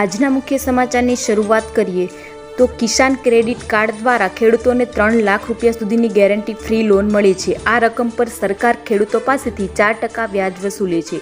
આજના મુખ્ય સમાચારની શરૂઆત કરીએ. તો કિસાન ક્રેડિટ કાર્ડ દ્વારા ખેડૂતોને ત્રણ લાખ રૂપિયા સુધીની ગેરંટી ફ્રી લોન મળે છે. આ રકમ પર સરકાર ખેડૂતો પાસેથી ચાર ટકા વ્યાજ વસૂલે છે.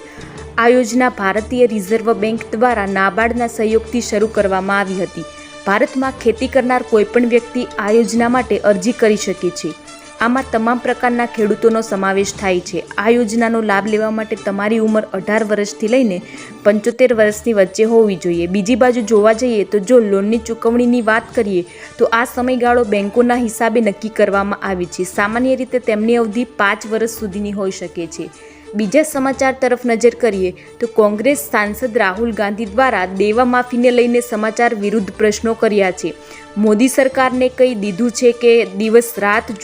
આ યોજના ભારતીય રિઝર્વ બેંક દ્વારા નાબાર્ડના સહયોગથી શરૂ કરવામાં આવી હતી. ભારતમાં ખેતી કરનાર કોઈપણ વ્યક્તિ આ યોજના માટે અરજી કરી શકે છે. આમાં તમામ પ્રકારના ખેડૂતોનો સમાવેશ થાય છે. આ યોજનાનો લાભ લેવા માટે તમારી ઉંમર અઢાર વર્ષથી લઈને પંચોતેર વર્ષની વચ્ચે હોવી જોઈએ. બીજી બાજુ જોવા જઈએ તો જો લોનની ચૂકવણીની વાત કરીએ તો આ સમયગાળો બેંકોના હિસાબે નક્કી કરવામાં આવે છે. સામાન્ય રીતે તેમની અવધિ પાંચ વર્ષ સુધીની હોઈ શકે છે. બીજા સમાચાર તરફ નજર કરીએ તો કોંગ્રેસ સાંસદ રાહુલ ગાંધી દ્વારા દેવા માફીને લઈને સમાચાર વિરુદ્ધ પ્રશ્નો કર્યા છે. મોદી સરકારને કહી દીધું છે કે દિવસ રાત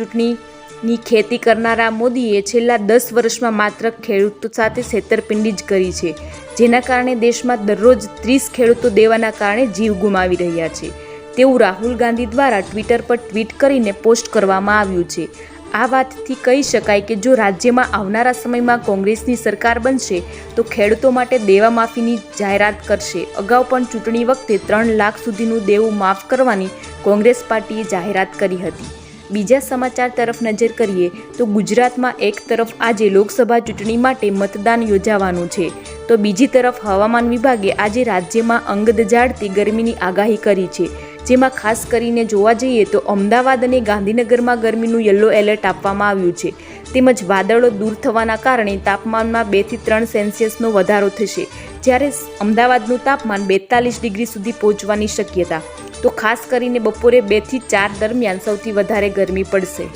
ચૂંટણીની ખેતી કરનારા મોદીએ છેલ્લા દસ વર્ષમાં માત્ર ખેડૂતો સાથે છેતરપિંડી જ કરી છે, જેના કારણે દેશમાં દરરોજ ત્રીસ ખેડૂતો દેવાના કારણે જીવ ગુમાવી રહ્યા છે. તેવું રાહુલ ગાંધી દ્વારા ટ્વિટર પર ટ્વીટ કરીને પોસ્ટ કરવામાં આવ્યું છે. આ વાતથી કહી શકાય કે જો રાજ્યમાં આવનારા સમયમાં કોંગ્રેસની સરકાર બનશે, તો ખેડૂતો માટે દેવા માફીની જાહેરાત કરશે. અગાઉ પણ ચૂંટણી વખતે ત્રણ લાખ સુધીનું દેવું માફ કરવાની કોંગ્રેસ પાર્ટીએ જાહેરાત કરી હતી. બીજા સમાચાર તરફ નજર કરીએ તો ગુજરાતમાં એક તરફ આજે લોકસભા ચૂંટણી માટે મતદાન યોજાવાનું છે. તો બીજી તરફ હવામાન વિભાગે આજે રાજ્યમાં અંગદ ઝાડતી ગરમીની આગાહી કરી છે. જેમાં ખાસ કરીને જોવા જઈએ તો અમદાવાદ અને ગાંધીનગરમાં ગરમીનું યલો એલર્ટ આપવામાં આવ્યું છે. તેમજ વાદળો દૂર થવાના કારણે તાપમાનમાં બેથી ત્રણ સેલ્સિયસનો વધારો થશે. જ્યારે અમદાવાદનું તાપમાન બેતાલીસ ડિગ્રી સુધી પહોંચવાની શક્યતા તો ખાસ કરીને બપોરે બેથી ચાર દરમિયાન સૌથી વધારે ગરમી પડશે.